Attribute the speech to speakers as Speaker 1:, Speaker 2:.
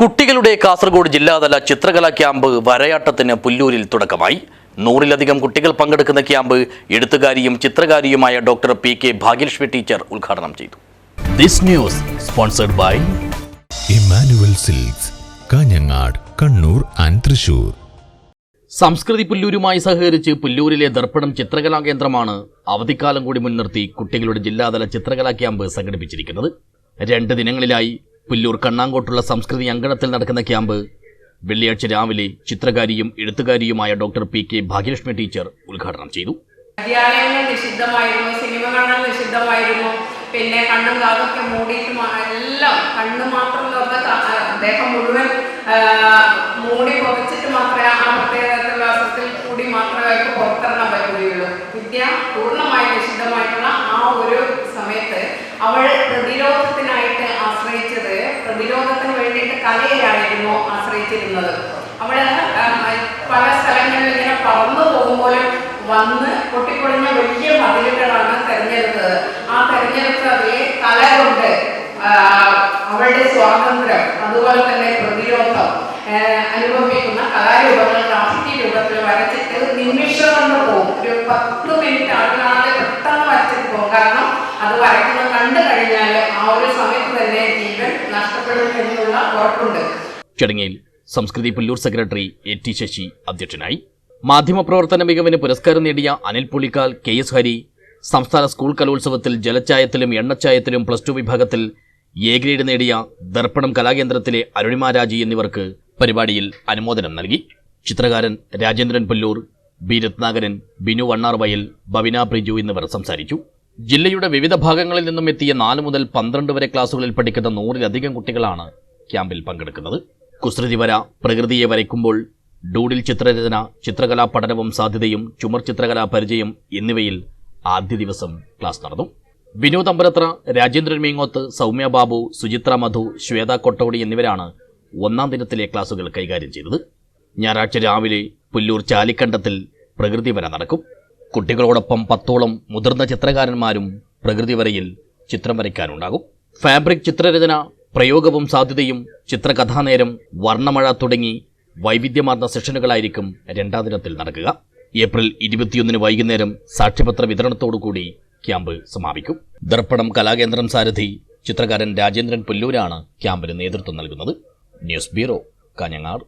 Speaker 1: കുട്ടികളുടെ കാസർഗോഡ് ജില്ലാതല ചിത്രകലാ ക്യാമ്പ് വരയാട്ടത്തിന് പുല്ലൂരിൽ തുടക്കമായി. നൂറിലധികം കുട്ടികൾ പങ്കെടുക്കുന്ന ക്യാമ്പ് എഴുത്തുകാരിയും ചിത്രകാരിയുമായ doctor P K Bhagyalakshmi teacher ഉദ്ഘാടനം ചെയ്തു. This news sponsored by
Speaker 2: Emmanuel Silks Kanhangad Kannur and Thrissur.
Speaker 1: Samskriti പുല്ലൂരുമായി സഹകരിച്ച് പുല്ലൂരിലെ ദർപ്പണം ചിത്രകലാ കേന്ദ്രമാണ് അവധിക്കാലം കൂടി മുൻനിർത്തി കുട്ടികളുടെ ജില്ലാതല ചിത്രകലാ ക്യാമ്പ് സംഘടിപ്പിച്ചിരിക്കുന്നത്. രണ്ട് ദിനങ്ങളിലായി പുല്ലൂർ കണ്ണാങ്കോട്ടുള്ള സംസ്കൃതി അങ്കണത്തിൽ നടക്കുന്ന ക്യാമ്പ് വെള്ളിയാഴ്ച രാവിലെ ചിത്രകാരിയും എഴുത്തുകാരിയുമായ doctor P K Bhagyalakshmi teacher ഉദ്ഘാടനം ചെയ്തു.
Speaker 3: വിദ്യാലയങ്ങൾ നിഷിദ്ധമായിരുന്നു സിനിമ കാണാൻ നിഷിദ്ധമായിരുന്നു. പിന്നെ കണ്ണും കാതൊക്കെ മൂടിയിട്ട് എല്ലാം കണ്ണ് മാത്രം അദ്ദേഹം ദേഹം മുഴുവൻ മൂടി പുറച്ചിട്ട് മാത്രമേ ആ പ്രത്യേകതരത്തിലുള്ള അസുഖത്തിൽ കൂടി മാത്രമേ അവർക്ക് പുറത്തിറങ്ങാൻ പറ്റുകയുള്ളൂ. വിദ്യ പൂർണമായി നിഷിദ്ധമായിട്ടുള്ള ആ ഒരു സമയത്ത് അവൾ പ്രതിരോധത്തിനായിട്ട് കലയായിരുന്നു ആശ്രയിച്ചിരുന്നത്. അവൾ പല സ്ഥലങ്ങളിൽ ഇങ്ങനെ പറന്നു പോകുമ്പോൾ വന്ന് പൊട്ടിപ്പൊളിഞ്ഞ വലിയ മതിലുകളാണ് തെരഞ്ഞെടുത്തത്. ആ തെരഞ്ഞെടുത്തതിലെ കല കൊണ്ട് അവളുടെ സ്വാതന്ത്ര്യം അതുപോലെ തന്നെ പ്രതിരോധം അനുഭവിക്കുന്ന കലാരൂപങ്ങൾ ഗ്രാഫിറ്റി രൂപത്തിൽ വരച്ചിട്ട് നിമിഷം കൊണ്ട് പോകും. ഒരു പത്ത് മിനിറ്റ് ആകാതെ പെട്ടെന്ന് വരച്ചിട്ട് പോകും. കാരണം അത് വരയ്ക്കുന്നത് കണ്ടു കഴിഞ്ഞാൽ ആ ഒരു സമയത്ത് തന്നെ
Speaker 1: ചടങ്ങിൽ Samskriti Pullur secretary A T Sasi അധ്യക്ഷനായി. മാധ്യമപ്രവർത്തന മികവിന് പുരസ്കാരം നേടിയ അനിൽ പുളിക്കാൽ കെ എസ് ഹരി സംസ്ഥാന സ്കൂൾ കലോത്സവത്തിൽ ജലച്ചായത്തിലും എണ്ണച്ചായത്തിലും പ്ലസ് ടു വിഭാഗത്തിൽ എ ഗ്രേഡ് നേടിയ ദർപ്പണം കലാകേന്ദ്രത്തിലെ അരുണിമ രാജി എന്നിവർക്ക് പരിപാടിയിൽ അനുമോദനം നൽകി. ചിത്രകാരൻ രാജേന്ദ്രൻ പുല്ലൂർ ബി രത്നാകരൻ ബിനു വണ്ണാർവയൽ ബവിന പ്രിജു എന്നിവർ സംസാരിച്ചു. ജില്ലയുടെ വിവിധ ഭാഗങ്ങളിൽ നിന്നും എത്തിയ നാല് മുതൽ പന്ത്രണ്ട് വരെ ക്ലാസുകളിൽ പഠിക്കുന്ന നൂറിലധികം കുട്ടികളാണ് ക്യാമ്പിൽ പങ്കെടുക്കുന്നത്. കുസൃതി വര പ്രകൃതിയെ വരയ്ക്കുമ്പോൾ ഡൂഡിൽ ചിത്രരചന ചിത്രകലാ പഠനവും സാധ്യതയും ചുമർ ചിത്രകലാ പരിചയം എന്നിവയിൽ ആദ്യ ദിവസം ക്ലാസ് നടന്നു. വിനോദ് അമ്പലത്ര രാജേന്ദ്രൻ മീങ്ങോത്ത് സൗമ്യ ബാബു സുചിത്ര മധു ശ്വേത കൊട്ടോടി എന്നിവരാണ് ഒന്നാം ദിനത്തിലെ ക്ലാസുകൾ കൈകാര്യം ചെയ്തത്. ഞായറാഴ്ച രാവിലെ പുല്ലൂർ ചാലിക്കണ്ടത്തിൽ പ്രകൃതി വര നടക്കും. കുട്ടികളോടൊപ്പം പത്തോളം മുതിർന്ന ചിത്രകാരന്മാരും പ്രകൃതി വരയിൽ ചിത്രം വരയ്ക്കാനുണ്ടാകും. ഫാബ്രിക് ചിത്രരചന പ്രയോഗവും സാധ്യതയും ചിത്രകഥാനേരം വർണമഴ തുടങ്ങി വൈവിധ്യമാർന്ന സെഷനുകളായിരിക്കും രണ്ടാം ദിനത്തിൽ നടക്കുക. ഏപ്രിൽ ഇരുപത്തിയൊന്നിന് വൈകുന്നേരം സാക്ഷ്യപത്ര വിതരണത്തോടുകൂടി ക്യാമ്പ് സമാപിക്കും. ദർപ്പണം കലാകേന്ദ്രം സാരഥി ചിത്രകാരൻ രാജേന്ദ്രൻ പുല്ലൂരാണ് ക്യാമ്പിന് നേതൃത്വം നൽകുന്നത്. News bureau Kanhangad.